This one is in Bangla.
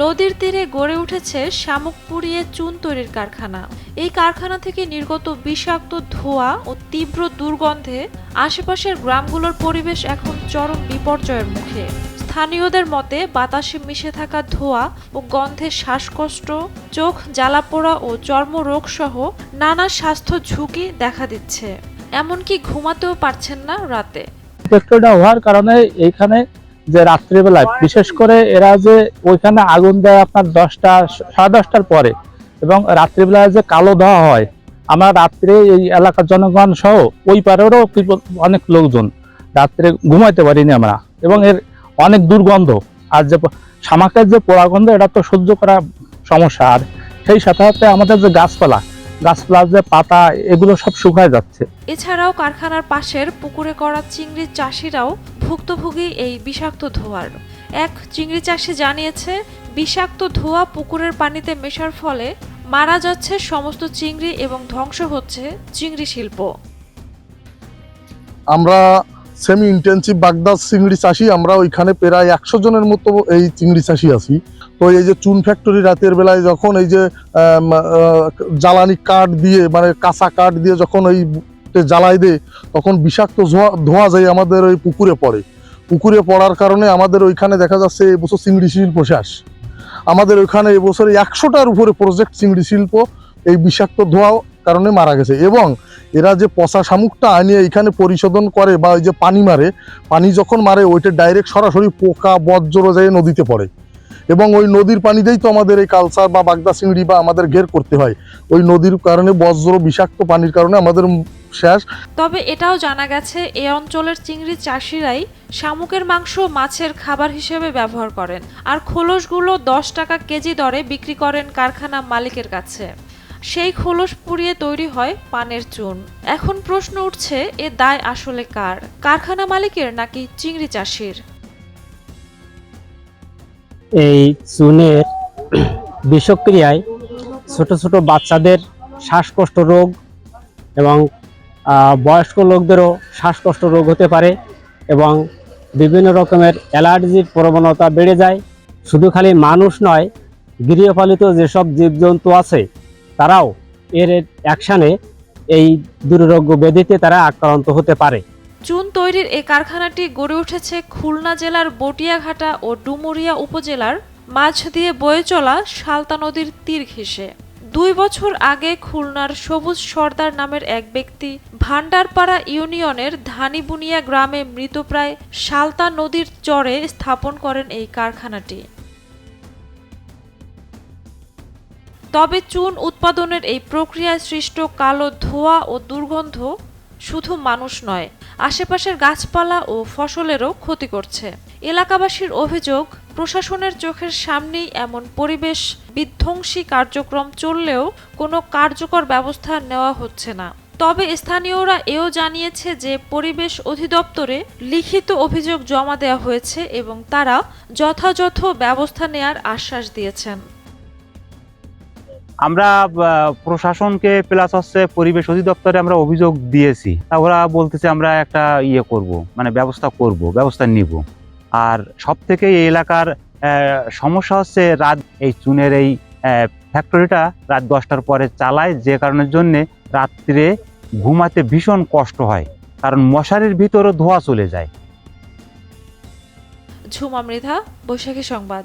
নদীর তীরে গড়ে উঠেছে শামুক পুড়িয়ে চুন তৈরির কারখানা। এই কারখানা থেকে নির্গত বিষাক্ত ধোঁয়া ও তীব্র দুর্গন্ধে আশেপাশের গ্রামগুলোর পরিবেশ এখন চরম বিপর্যয়ের মুখে। স্থানীয়দের মতে, বাতাসে মিশে থাকা ধোঁয়া ও গন্ধে শ্বাসকষ্ট, চোখ জ্বালাপোড়া ও চর্মরোগ সহ নানা স্বাস্থ্য ঝুঁকি দেখা দিচ্ছে। এমনকি ঘুমাতেও পারছেন না রাতে। হওয়ার কারণে এইখানে যে রাত্রিবেলায়। বিশেষ করে এরা যে ওইখানে আগুন দেয় আপনার দশটা, সাড়ে দশটার পরে এবং রাত্রিবেলায় যে কালো ধোয়া হয়, আমরা রাত্রে এই এলাকার জনগণ সহ ওই পারেরও অনেক লোকজন রাত্রে ঘুমাইতে পারিনি আমরা এবং এর অনেক দুর্গন্ধ। আর যে শামাকের যে পোড়া গন্ধ এটা তো সহ্য করা সমস্যা। আর সেই সাথে সাথে আমাদের যে গাছপালা গাছপালার যে পাতা এগুলো সব শুকায় যাচ্ছে। এছাড়াও কারখানার পাশের পুকুরে করা চিংড়ির চাষিরাও ভুক্তভোগী এই বিষাক্ত ধোঁয়ার। এক চিংড়ি চাষি জানিয়েছে বিষাক্ত ধোঁয়া পুকুরের পানিতে মেশার ফলে মারা যাচ্ছে সমস্ত চিংড়ি এবং ধ্বংস হচ্ছে চিংড়ি শিল্প। আমরা সেমি ইন্টেন্সিভ বাগদাস চিংড়ি চাষি, আমরা ওইখানে প্রায় একশো জনের মতো এই চিংড়ি চাষি আছি। তো এই যে চুন ফ্যাক্টরি রাতের বেলায় যখন এই যে জ্বালানি কাঠ দিয়ে মানে কাঁচা কাঠ দিয়ে যখন ওই জ্বালাই দেয়, তখন বিষাক্ত ধোঁয়া ধোঁয়া যায় আমাদের ওই পুকুরে পড়ে। পুকুরে পড়ার কারণে আমাদের ওইখানে দেখা যাচ্ছে এবছর চিংড়ি শিল্প শেষ। আমাদের ওইখানে এবছর একশোটার উপরে প্রজেক্ট চিংড়ি শিল্প, এই বিষাক্ত ধোঁয়া কারণে মারা গেছে। এবং এরা যে পচা শামুকটা আনিয়ে এখানে পরিশোধন করে বা ওই যে পানি মারে, পানি যখন মারে, ওইটা ডাইরেক্ট সরাসরি পোকা, বজ্র যায় নদীতে পড়ে। এবং ওই নদীর পানিতেই তো আমাদের এই কালচার বা বাগদা চিংড়ি বা আমাদের ঘের করতে হয়। ওই নদীর কারণে বজ্র, বিষাক্ত পানির কারণে আমাদের শেষ তবে এটাও জানা গেছে, এ অঞ্চলের চিংড়ি চাষিরাই শামুকের মাংস মাছের খাবার হিসেবে ব্যবহার করেন। আর খোলসগুলো দশ টাকা কেজি দরে বিক্রি করেন কারখানা মালিকের কাছে। সেই খোলস পুড়িয়ে তৈরি হয় পানের চুন এখন প্রশ্ন উঠছে, এ দায় আসলে কার? কারখানা মালিকের নাকি চিংড়ি চাষির? এই চুনের বিষক্রিয়ায় ছোট ছোট বাচ্চাদের শ্বাসকষ্ট রোগ এবং বয়স্ক লোকদেরও শ্বাসকষ্ট রোগ হতে পারে এবং বিভিন্ন রকমের অ্যালার্জির প্রবণতা বেড়ে যায়। শুধু খালি মানুষ নয়, গৃহপালিত যেসব জীবজন্তু আছে তারাও এর অ্যাকশানে এই দুরারোগ্য ব্যাধিতে তারা আক্রান্ত হতে পারে। চুন তৈরির এই কারখানাটি গড়ে উঠেছে খুলনা জেলার বটিয়াঘাটা ও ডুমুরিয়া উপজেলার মাঝ দিয়ে বয়ে চলা শালতা নদীর তীর ঘেঁষে। দুই বছর আগে খুলনার সবুজ সর্দার নামের এক ব্যক্তি ভান্ডারপাড়া ইউনিয়নের ধানিবুনিয়া গ্রামে মৃতপ্রায় শালতা নদীর চরে স্থাপন করেন এই কারখানাটি। তবে চুন উৎপাদনের এই প্রক্রিয়ায় সৃষ্ট কালো ধোঁয়া ও দুর্গন্ধ শুধু মানুষ নয়, আশেপাশের গাছপালা ও ফসলেরও ক্ষতি করছে। এলাকাবাসীর অভিযোগ, প্রশাসনের চোখের সামনেই এমন পরিবেশ বিধ্বংসী কার্যক্রম চললেও কোনো কার্যকর ব্যবস্থা নেওয়া হচ্ছে না। তবে স্থানীয়রা এও জানিয়েছে যে পরিবেশ অধিদপ্তরে লিখিত অভিযোগ জমা দেওয়া হয়েছে এবং তারা যথাযথ ব্যবস্থা নেয়ার আশ্বাস দিয়েছেন। আমরা প্রশাসনকে প্লাস হচ্ছে পরিবেশ অধিদপ্তরে আমরা অভিযোগ দিয়েছি। তা ওরা বলতেছে আমরা একটা ইয়ে করব মানে ব্যবস্থা করব, ব্যবস্থা নিব। আর সব থেকে এই এলাকার সমস্যা হচ্ছে রাত, এই চুনের এই ফ্যাক্টরিটা রাত দশটার পরে চালায়, যে কারণের জন্যে রাত্রে ঘুমাতে ভীষণ কষ্ট হয়। কারণ মশারির ভিতরও ধোঁয়া চলে যায়। ঝুমা মৃধা, বৈশাখী সংবাদ।